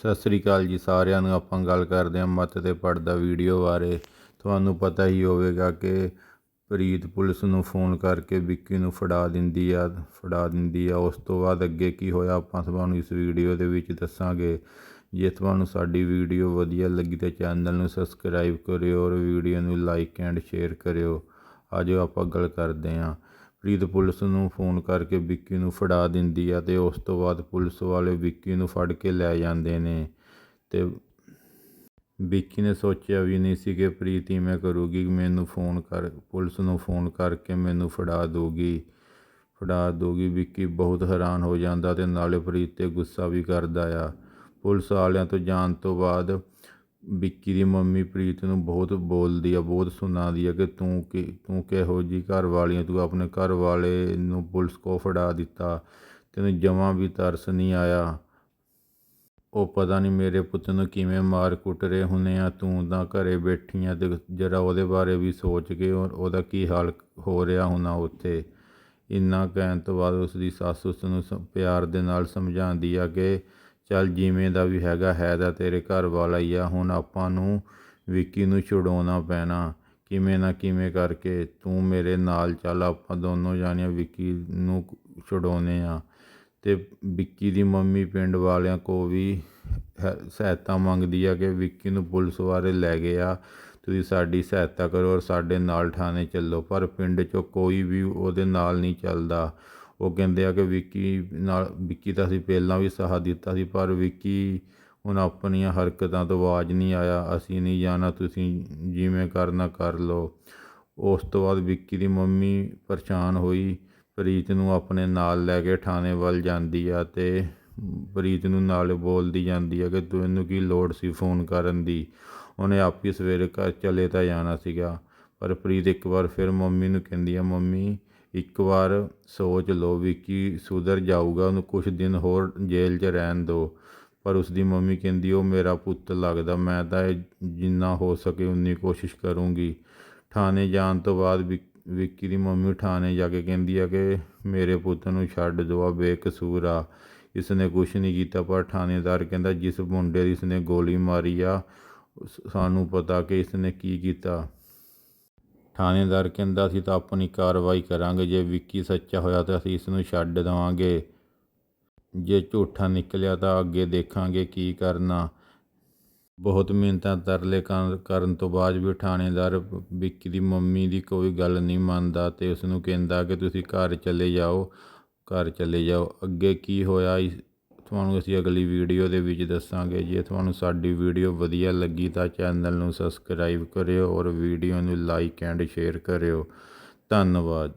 ਸਤਿ ਸ੍ਰੀ ਅਕਾਲ ਜੀ ਸਾਰਿਆਂ ਨੂੰ। ਆਪਾਂ ਗੱਲ ਕਰਦੇ ਹਾਂ ਮੱਤ ਤੇ ਪੜਦਾ ਵੀਡੀਓ ਬਾਰੇ। ਤੁਹਾਨੂੰ ਪਤਾ ਹੀ ਹੋਵੇਗਾ ਕਿ ਪ੍ਰੀਤ ਪੁਲਿਸ ਨੂੰ ਫੋਨ ਕਰਕੇ ਵਿੱਕੀ ਨੂੰ ਫੜਾ ਦਿੰਦੀ ਆ, ਫੜਾ ਦਿੰਦੀ ਆ। ਉਸ ਤੋਂ ਬਾਅਦ ਅੱਗੇ ਕੀ ਹੋਇਆ ਆਪਾਂ ਤੁਹਾਨੂੰ ਇਸ ਵੀਡੀਓ ਦੇ ਵਿੱਚ ਦੱਸਾਂਗੇ। ਜੇ ਤੁਹਾਨੂੰ ਸਾਡੀ ਵੀਡੀਓ ਵਧੀਆ ਲੱਗੀ ਤਾਂ ਚੈਨਲ ਨੂੰ ਸਬਸਕ੍ਰਾਈਬ ਕਰਿਓ ਔਰ ਵੀਡੀਓ ਨੂੰ ਲਾਈਕ ਐਂਡ ਸ਼ੇਅਰ ਕਰਿਓ। ਆਜੋ ਆਪਾਂ ਗੱਲ ਕਰਦੇ ਹਾਂ। ਪ੍ਰੀਤ ਪੁਲਿਸ ਨੂੰ ਫੋਨ ਕਰਕੇ ਵਿੱਕੀ ਨੂੰ ਫੜਾ ਦਿੰਦੀ ਆ ਤੇ ਉਸ ਤੋਂ ਬਾਅਦ ਪੁਲਿਸ ਵਾਲੇ ਵਿੱਕੀ ਨੂੰ ਫੜ ਕੇ ਲੈ ਜਾਂਦੇ ਨੇ ਤੇ ਵਿੱਕੀ ਨੇ ਸੋਚਿਆ ਵੀ ਨਹੀਂ ਸੀ ਕਿ ਪ੍ਰੀਤ ਹੀ ਮੈਂ ਕਰੂਗੀ, ਮੈਨੂੰ ਫੋਨ ਕਰ, ਪੁਲਿਸ ਨੂੰ ਫੋਨ ਕਰਕੇ ਮੈਨੂੰ ਫੜਾ ਦਊਗੀ। ਫੜਾ ਦਊਗੀ, ਵਿੱਕੀ ਬਹੁਤ ਹੈਰਾਨ ਹੋ ਜਾਂਦਾ ਤੇ ਨਾਲੇ ਪ੍ਰੀਤ ਤੇ ਗੁੱਸਾ ਵੀ ਕਰਦਾ ਆ। ਪੁਲਿਸ ਵਾਲਿਆਂ ਤੋਂ ਜਾਣ ਤੋਂ ਬਾਅਦ ਵਿੱਕੀ ਦੀ ਮੰਮੀ ਪ੍ਰੀਤ ਨੂੰ ਬਹੁਤ ਬੋਲਦੀ ਆ, ਬਹੁਤ ਸੁਣਾਉਂਦੀ ਆ ਕਿ ਤੂੰ ਕਿ, ਤੂੰ ਕਿਹੋ ਜਿਹੀ ਘਰ ਵਾਲੀ ਆ, ਤੂੰ ਆਪਣੇ ਘਰ ਵਾਲੇ ਨੂੰ ਪੁਲਿਸ ਕੋ ਫੜਾ ਦਿੱਤਾ, ਤੈਨੂੰ ਜਮਾਂ ਵੀ ਤਰਸ ਨਹੀਂ ਆਇਆ। ਉਹ ਪਤਾ ਨਹੀਂ ਮੇਰੇ ਪੁੱਤ ਨੂੰ ਕਿਵੇਂ ਮਾਰ ਕੁੱਟ ਰਹੇ ਹੁੰਨੇ ਆ, ਤੂੰ ਤਾਂ ਘਰੇ ਬੈਠੀ ਆ ਤੇ ਜਰਾ ਉਹਦੇ ਬਾਰੇ ਵੀ ਸੋਚ ਕੇ ਔਰ ਉਹਦਾ ਕੀ ਹਾਲ ਹੋ ਰਿਹਾ ਹੋਣਾ ਉੱਥੇ। ਇੰਨਾ ਕਹਿਣ ਤੋਂ ਬਾਅਦ ਉਸ ਦੀ ਸੱਸ ਉਸ ਨੂੰ ਸ- ਪਿਆਰ ਦੇ ਨਾਲ ਸਮਝਾਉਂਦੀ ਆ ਕਿ ਚੱਲ ਜਿਵੇਂ ਦਾ ਵੀ ਹੈਗਾ, ਹੈ ਤਾਂ ਤੇਰੇ ਘਰ ਵਾਲਾ ਹੀ ਆ। ਹੁਣ ਆਪਾਂ ਨੂੰ ਵਿੱਕੀ ਨੂੰ ਛੁਡਾਉਣਾ ਪੈਣਾ। ਕਿਵੇਂ ਨਾ ਕਿਵੇਂ ਕਰਕੇ ਤੂੰ ਮੇਰੇ ਨਾਲ ਚੱਲ, ਆਪਾਂ ਦੋਨੋਂ ਜਾਣੀਆਂ ਵਿੱਕੀ ਨੂੰ ਛੁਡਾਉਨੇ ਆ। ਤੇ ਵਿੱਕੀ ਦੀ ਮੰਮੀ ਪਿੰਡ ਵਾਲਿਆਂ ਕੋ ਵੀ ਹੈ- ਸਹਾਇਤਾ ਮੰਗਦੀ ਆ ਕਿ ਵਿੱਕੀ ਨੂੰ ਪੁਲਿਸ ਵਾਲੇ ਲੈ ਗਏ ਆ। ਤੁਸੀਂ ਸਾਡੀ ਸਹਾਇਤਾ ਕਰੋ ਔਰ ਸਾਡੇ ਨਾਲ ਥਾਣੇ ਚੱਲੋ। ਪਰ ਪਿੰਡ 'ਚੋਂ ਕੋਈ ਵੀ ਉਹਦੇ ਨਾਲ ਨਹੀਂ ਚੱਲਦਾ। ਉਹ ਕਹਿੰਦੇ ਆ ਕਿ ਵਿੱਕੀ ਨਾਲ, ਵਿੱਕੀ ਤਾਂ ਅਸੀਂ ਪਹਿਲਾਂ ਵੀ ਸਾਹ ਦਿੱਤਾ ਸੀ, ਪਰ ਵਿੱਕੀ ਹੁਣ ਆਪਣੀਆਂ ਹਰਕਤਾਂ ਤੋਂ ਆਵਾਜ਼ ਨਹੀਂ ਆਇਆ, ਅਸੀਂ ਨਹੀਂ ਜਾਣਾ, ਤੁਸੀਂ ਜਿਵੇਂ ਕਰਨਾ ਕਰ ਲਓ। ਉਸ ਤੋਂ ਬਾਅਦ ਵਿੱਕੀ ਦੀ ਮੰਮੀ ਪਰੇਸ਼ਾਨ ਹੋਈ, ਪ੍ਰੀਤ ਨੂੰ ਆਪਣੇ ਨਾਲ ਲੈ ਕੇ ਥਾਣੇ ਵੱਲ ਜਾਂਦੀ ਆ ਤੇ ਪ੍ਰੀਤ ਨੂੰ ਨਾਲ ਬੋਲਦੀ ਜਾਂਦੀ ਆ ਕਿ ਤੈਨੂੰ ਕੀ ਲੋੜ ਸੀ ਫੋਨ ਕਰਨ ਦੀ? ਉਹਨੇ ਆਪ ਹੀ ਸਵੇਰੇ ਘਰ ਚਲੇ ਤਾਂ ਜਾਣਾ ਸੀਗਾ, ਪਰ ਪ੍ਰੀਤ ਇੱਕ ਵਾਰ ਫਿਰ ਮੰਮੀ ਨੂੰ ਕਹਿੰਦੀ ਆ, ਮੰਮੀ ਇੱਕ ਵਾਰ ਸੋਚ ਲਓ ਵਿੱਕੀ ਸੁਧਰ ਜਾਊਗਾ, ਉਹਨੂੰ ਕੁਝ ਦਿਨ ਹੋਰ ਜੇਲ੍ਹ 'ਚ ਰਹਿਣ ਦਿਓ ਪਰ ਉਸਦੀ ਮੰਮੀ ਕਹਿੰਦੀ, ਉਹ ਮੇਰਾ ਪੁੱਤ ਲੱਗਦਾ, ਮੈਂ ਤਾਂ ਇਹ ਜਿੰਨਾ ਹੋ ਸਕੇ ਉਨੀ ਕੋਸ਼ਿਸ਼ ਕਰੂੰਗੀ। ਥਾਣੇ ਜਾਣ ਤੋਂ ਬਾਅਦ ਵਿਕ- ਵਿੱਕੀ ਦੀ ਮੰਮੀ ਥਾਣੇ ਜਾ ਕੇ ਕਹਿੰਦੀ ਆ ਕਿ ਮੇਰੇ ਪੁੱਤ ਨੂੰ ਛੱਡ ਦਿਓ ਆ ਬੇਕਸੂਰ ਆ। ਇਸਨੇ ਕੁਛ ਨਹੀਂ ਕੀਤਾ, ਪਰ ਥਾਣੇਦਾਰ ਕਹਿੰਦਾ, ਜਿਸ ਮੁੰਡੇ ਦੀ ਇਸਨੇ ਗੋਲੀ ਮਾਰੀ ਆ ਸਾਨੂੰ ਪਤਾ ਕਿ ਇਸਨੇ ਕੀ ਕੀਤਾ। ਥਾਣੇਦਾਰ ਕਹਿੰਦਾ, ਅਸੀਂ ਤਾਂ ਆਪਣੀ ਕਾਰਵਾਈ ਕਰਾਂਗੇ, ਜੇ ਵਿੱਕੀ ਸੱਚਾ ਹੋਇਆ ਤਾਂ ਅਸੀਂ ਇਸ ਨੂੰ ਛੱਡ ਦੇਵਾਂਗੇ। ਜੇ ਝੂਠਾ ਨਿਕਲਿਆ ਤਾਂ ਅੱਗੇ ਦੇਖਾਂਗੇ ਕੀ ਕਰਨਾ। ਬਹੁਤ ਮਿਹਨਤਾਂ ਤਰਲੇ ਕਰਨ ਤੋਂ ਬਾਅਦ ਵੀ ਥਾਣੇਦਾਰ ਵਿੱਕੀ ਦੀ ਮੰਮੀ ਦੀ ਕੋਈ ਗੱਲ ਨਹੀਂ ਮੰਨਦਾ ਤੇ ਉਸ ਨੂੰ ਕਹਿੰਦਾ ਕਿ ਤੁਸੀਂ ਘਰ ਚਲੇ ਜਾਓ, ਘਰ ਚਲੇ ਜਾਓ। ਅੱਗੇ ਕੀ ਹੋਇਆ, ਇਸ- ਤੁਹਾਨੂੰ ਅਸੀਂ ਅਗਲੀ ਵੀਡੀਓ ਦੇ ਵਿੱਚ ਦੱਸਾਂਗੇ। ਜੇ ਤੁਹਾਨੂੰ ਸਾਡੀ ਵੀਡੀਓ ਵਧੀਆ ਲੱਗੀ ਤਾਂ ਚੈਨਲ ਨੂੰ ਸਬਸਕ੍ਰਾਈਬ ਕਰਿਓ ਔਰ ਵੀਡੀਓ ਨੂੰ ਲਾਈਕ ਐਂਡ ਸ਼ੇਅਰ ਕਰਿਓ। ਧੰਨਵਾਦ।